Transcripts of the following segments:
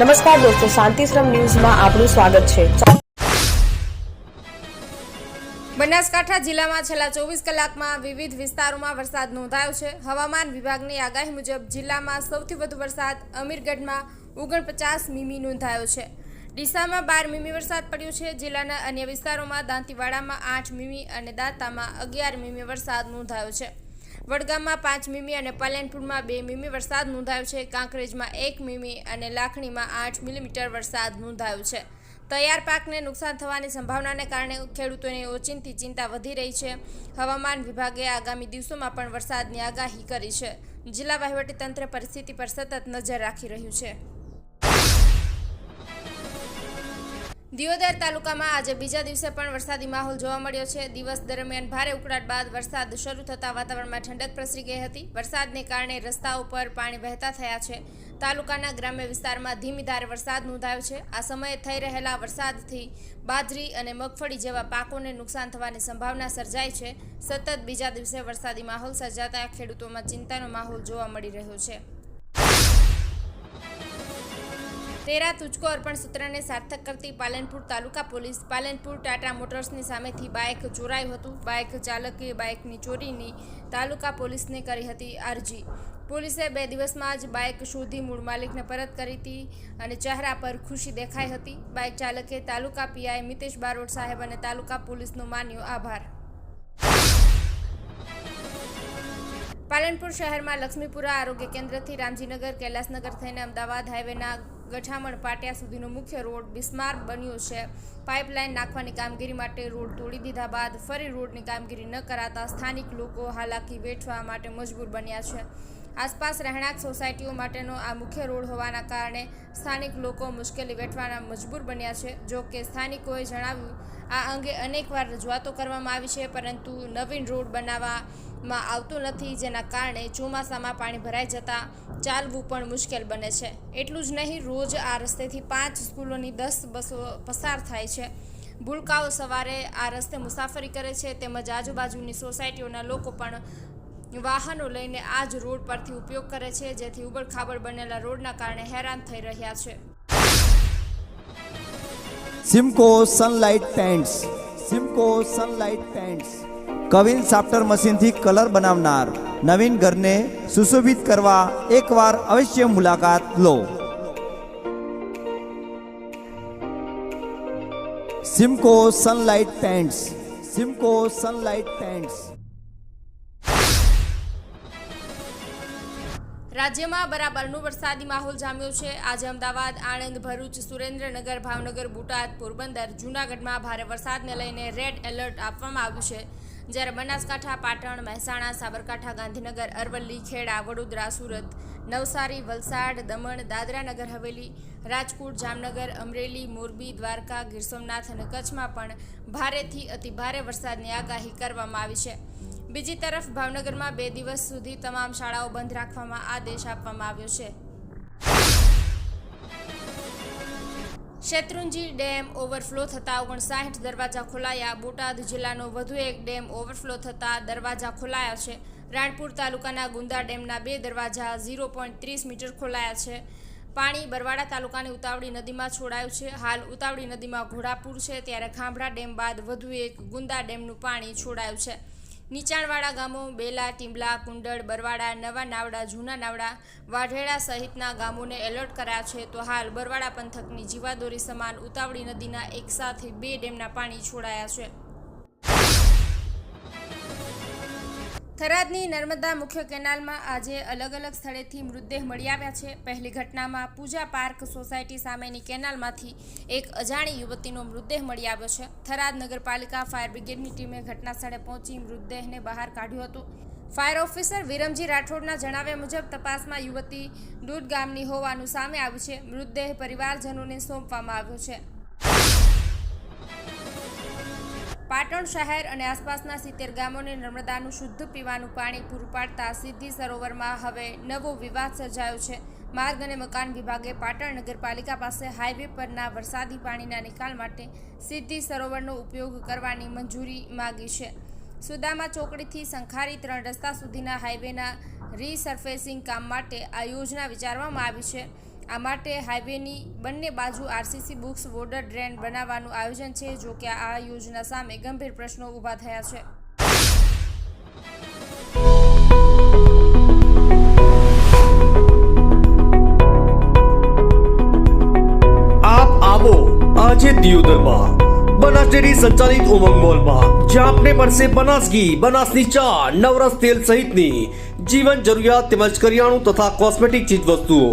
નમસ્કાર દોસ્તો, શાંતિશ્રમ ન્યૂઝમાં આપનું સ્વાગત છે. બનાસકાંઠા જિલ્લામાં છેલ્લા ચોવીસ કલાકમાં વિવિધ વિસ્તારોમાં વરસાદ નોંધાયો છે. હવામાન વિભાગની આગાહી મુજબ જિલ્લામાં સૌથી વધુ વરસાદ અમીરગઢમાં ઓગણપચાસ મીમી નોંધાયો છે. ડીસામાં બાર મીમી વરસાદ પડ્યો છે. જિલ્લાના અન્ય વિસ્તારોમાં દાંતીવાડામાં આઠ મીમી અને દાંતામાં અગિયાર મીમી વરસાદ નોંધાયો છે. વડગામમાં પાંચ મીમી અને પાલનપુરમાં બે મીમી વરસાદ નોંધાયો છે. કાંકરેજમાં એક મીમી અને લાખણીમાં આઠ મિલીમીટર વરસાદ નોંધાયો છે. તૈયાર પાકને નુકસાન થવાની સંભાવનાને કારણે ખેડૂતોની ઓચિંતી ચિંતા વધી રહી છે. હવામાન વિભાગે આગામી દિવસોમાં પણ વરસાદની આગાહી કરી છે. જિલ્લા વહીવટીતંત્ર પરિસ્થિતિ પર સતત નજર રાખી રહ્યું છે. દિયોદર તાલુકામાં આજે બીજા દિવસે પણ વરસાદી માહોલ જોવા મળ્યો છે. દિવસ દરમિયાન ભારે ઉકળાટ બાદ વરસાદ શરૂ થતાં વાતાવરણમાં ઠંડક પ્રસરી ગઈ હતી. વરસાદને કારણે રસ્તાઓ પર પાણી વહેતા થયા છે. તાલુકાના ગ્રામ્ય વિસ્તારમાં ધીમી ધારે વરસાદ નોંધાયો છે. આ સમયે થઈ રહેલા વરસાદથી બાજરી અને મગફળી જેવા પાકોને નુકસાન થવાની સંભાવના સર્જાઈ છે. સતત બીજા દિવસે વરસાદી માહોલ સર્જાતા ખેડૂતોમાં ચિંતાનો માહોલ જોવા મળી રહ્યો છે. તેરા તુચકો અર્પણ સૂત્રને સાર્થક કરતી પાલનપુર તાલુકા પોલીસ. પાલનપુર ટાટા મોટર્સની સામેથી બાઇક ચોરાયું હતું. બાઇક ચાલકે બાઇકની ચોરીની તાલુકા પોલીસને કરી હતી અરજી. પોલીસે બે દિવસમાં જ બાઇક શોધી મૂળ માલિકને પરત કરી હતી અને ચહેરા પર ખુશી દેખાઈ હતી. બાઇક ચાલકે તાલુકા પીઆઈ મિતેશ બારોટ સાહેબ અને તાલુકા પોલીસનો માન્યો આભાર. પાલનપુર શહેરમાં લક્ષ્મીપુરા આરોગ્ય કેન્દ્રથી રામજીનગર, કૈલાસનગર થઈને અમદાવાદ હાઈવેના ગઠામણ પાટિયા સુધીનો મુખ્ય રોડ બિસ્માર બન્યો છે. પાઇપલાઇન નાખવાની કામગીરી માટે રોડ તોડી દીધા બાદ ફરી રોડની કામગીરી ન કરાતા સ્થાનિક લોકો હાલાકી વેઠવા માટે મજબૂર બન્યા છે. આસપાસ રહેણાંક સોસાયટીઓ માટેનો આ મુખ્ય રોડ હોવાના કારણે સ્થાનિક લોકો મુશ્કેલી વેઠવાના મજબૂર બન્યા છે. જો કે સ્થાનિકોએ જણાવ્યું, આ અંગે અનેકવાર રજૂઆતો કરવામાં આવી છે, પરંતુ નવીન રોડ બનાવવામાં આવતો નથી, જેના કારણે ચોમાસામાં પાણી ભરાઈ જતાં ચાલવું પણ મુશ્કેલ બને છે. એટલું જ નહીં, રોજ આ રસ્તેથી પાંચ સ્કૂલોની દસ બસો પસાર થાય છે. ભૂલકાઓ સવારે આ રસ્તે મુસાફરી કરે છે, તેમજ આજુબાજુની સોસાયટીઓના લોકો પણ વાહનો લઈને આ જ રોડ પરથી ઉપયોગ કરે છે, જેથી ઉબડખાબડ બનેલા રોડના કારણે હેરાન થઈ રહ્યા છે. Simco Sunlight paints Simco Sunlight paints queen સાફ્ટર મશીનથી કલર બનાવનાર નવીન ઘરને સુશોભિત કરવા એકવાર અવશ્ય મુલાકાત લો. Simco Sunlight paints Simco Sunlight paints રાજ્યમાં બરાબરનો વરસાદી માહોલ જામ્યો છે. આજે અમદાવાદ, આણંદ, ભરૂચ, સુરેન્દ્રનગર, ભાવનગર, બોટાદ, પોરબંદર, જૂનાગઢમાં ભારે વરસાદને લઈને રેડ એલર્ટ આપવામાં આવ્યું છે. જ્યારે બનાસકાંઠા, પાટણ, મહેસાણા, સાબરકાંઠા, ગાંધીનગર, અરવલ્લી, ખેડા, વડોદરા, સુરત, નવસારી, વલસાડ, દમણ દાદરા નગર હવેલી, રાજકોટ, જામનગર, અમરેલી, મોરબી, દ્વારકા, ગીર સોમનાથ અને કચ્છમાં પણ ભારેથી અતિ ભારે વરસાદની આગાહી કરવામાં આવી છે. બીજી તરફ ભાવનગરમાં બે દિવસ સુધી તમામ શાળાઓ બંધ રાખવામાં આદેશ આપવામાં આવ્યો છે. શેત્રુંજી ડેમ ઓવરફ્લો થતાં ઓગણસાઠ દરવાજા ખોલાયા. બોટાદ જિલ્લાનો વધુ એક ડેમ ઓવરફ્લો થતાં દરવાજા ખોલાયા છે. રાણપુર તાલુકાના ગુંદા ડેમના બે દરવાજા ઝીરો પોઈન્ટ ત્રીસ મીટર ખોલાયા છે. પાણી બરવાડા તાલુકાની ઉતાવળી નદીમાં છોડાયું છે. હાલ ઉતાવળી નદીમાં ઘોડાપુર છે. ત્યારે ખાંભડા ડેમ બાદ વધુ એક ગુંદા ડેમનું પાણી છોડાયું છે. નીચાણવાળા ગામો, બેલા, ટીંબલા, કુંડળ બરવાડા નવા નાવડા, જૂના નાવડા, વાઢેડા સહિતના ગામોને એલર્ટ કર્યા છે, તો હાલ બરવાડા પંથકની જીવાદોરી સમાન ઉતાવળી નદીના એકસાથે બે ડેમના પાણી છોડાયા છે. થરાદની નર્મદા મુખ્ય કેનાલમાં આજે અલગ અલગ સ્થળેથી મૃતદેહ મળી આવ્યા છે. પહેલી ઘટનામાં પૂજા પાર્ક સોસાયટી સામેની કેનાલમાંથી એક અજાણી યુવતીનો મૃતદેહ મળી આવ્યો છે. થરાદ નગરપાલિકા ફાયર બ્રિગેડની ટીમે ઘટના સ્થળે પહોંચી મૃતદેહને બહાર કાઢ્યો હતો. ફાયર ઓફિસર વિરમજી રાઠોડના જણાવ્યા મુજબ તપાસમાં યુવતી દૂધ ગામની હોવાનું સામે આવ્યું છે. મૃતદેહ પરિવારજનોને સોંપવામાં આવ્યો છે. પાટણ શહેર અને આસપાસના સિત્તેર ગામોને નર્મદાનું શુદ્ધ પીવાનું પાણી પૂરું પાડતા સિદ્ધિ સરોવરમાં હવે નવો વિવાદ સર્જાયો છે. માર્ગ અને મકાન વિભાગે પાટણ નગરપાલિકા પાસે હાઈવે પરના વરસાદી પાણીના નિકાલ માટે સિદ્ધિ સરોવરનો ઉપયોગ કરવાની મંજૂરી માગી છે. સુદામા ચોકડીથી સંખારી ત્રણ રસ્તા સુધીના હાઈવેના રીસર્ફેસિંગ કામ માટે આ યોજના વિચારવામાં આવી છે. આ માટે હાઈવેની બંને બાજુ આરસીસી બુક્સ વોટર ડ્રેન બનાવવાનું આયોજન છે, જો કે આ યોજના સામે ગંભીર પ્રશ્નો ઊભા થયા છે. આપ આવો આજે સંચાલિત ઉમંગ મોલમાં, જ્યાં આપને મળશે બનાસ બનાસની ચા, નવરસ તેલ સહિતની જીવન જરૂરિયાત તેમજ કરિયાણું તથા કોસ્મેટિક ચીજ વસ્તુઓ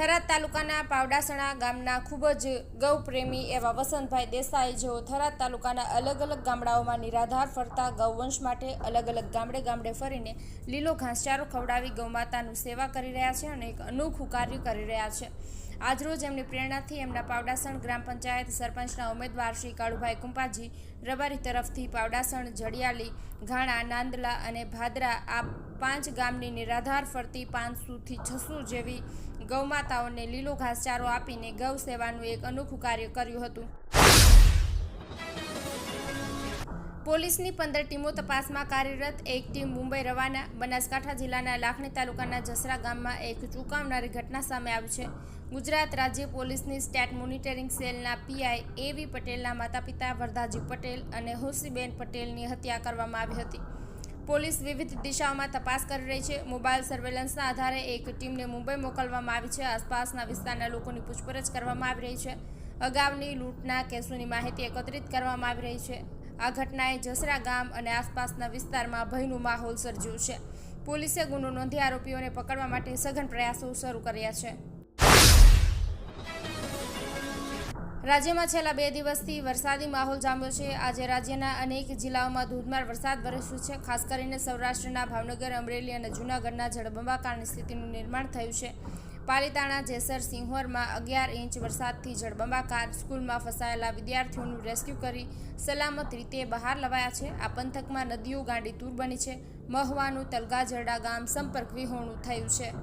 થરાદ તાલુકાના પાવડાસણા ગામના ખૂબ જ ગૌપ્રેમી એવા વસંતભાઈ દેસાઈ જેઓ થરાદ તાલુકાના અલગ અલગ ગામડાઓમાં નિરાધાર ફરતા ગૌવંશ માટે અલગ અલગ ગામડે ગામડે ફરીને લીલો ઘાસચારો ખવડાવી ગૌમાતાનું સેવા કરી રહ્યા છે અને એક અનોખું કાર્ય કરી રહ્યા છે. આજરોજ એમની પ્રેરણાથી એમના પાવડાસણ ગ્રામ પંચાયત સરપંચના ઉમેદવાર શ્રી કાળુભાઈ કુંપાજી રબારી તરફથી પાવડાસણ, જડિયાલી, ઘાણા, નાંદલા અને ભાદરા આ પાંચ ગામની નિરાધાર ફરતી પાંચસોથી છસો જેવી ગૌમાતાઓને લીલો ઘાસચારો આપીને ગૌ સેવાનું એક અનોખું કાર્ય કર્યું હતું. પોલીસની પંદર ટીમો તપાસમાં કાર્યરત એક ટીમ મુંબઈ રવાના, બનાસકાંઠા જિલ્લાના લાખણી તાલુકાના જસરા ગામમાં એક ચૂકાવનારી ઘટના સામે આવી છે. ગુજરાત રાજ્ય પોલીસની સ્ટેટ મોનિટરિંગ સેલના પીઆઈ એવી પટેલના માતા પિતા વરદાજી પટેલ અને હુસીબેન પટેલની હત્યા કરવામાં આવી હતી. પોલીસ વિવિધ દિશાઓમાં તપાસ કરી રહી છે. મોબાઈલ સર્વેલન્સના આધારે એક ટીમને મુંબઈ મોકલવામાં આવી છે. આસપાસના વિસ્તારના લોકોની પૂછપરછ કરવામાં આવી રહી છે. અગાઉની લૂંટના કેસોની માહિતી એકત્રિત કરવામાં આવી રહી છે. આ ઘટનાએ જસરા ગામ અને આસપાસના વિસ્તારમાં ભયનું માહોલ સર્જ્યું છે. પોલીસે ગુનો નોંધી આરોપીઓને પકડવા માટે સઘન પ્રયાસો શરૂ કર્યા છે. રાજ્યમાં છેલ્લા બે દિવસથી વરસાદી માહોલ જામ્યો છે. આજે રાજ્યના અનેક જિલ્લાઓમાં ધોધમાર વરસાદ વરસ્યો છે. ખાસ કરીને સૌરાષ્ટ્રના ભાવનગર, અમરેલી અને જૂનાગઢના જળબંબાકારની સ્થિતિનું નિર્માણ થયું છે. પાલીતાણા જેસર સિંહોરમાં અગિયાર ઇંચ વરસાદથી જળબંબાકાર સ્કૂલમાં ફસાયેલા વિદ્યાર્થીઓનું રેસ્ક્યુ કરી સલામત રીતે બહાર લવાયા છે. આ પંથકમાં નદીઓ ગાંડી તૂર બની છે. મહવાનું તલગાજરડા ગામ સંપર્ક વિહોણું થયું છે.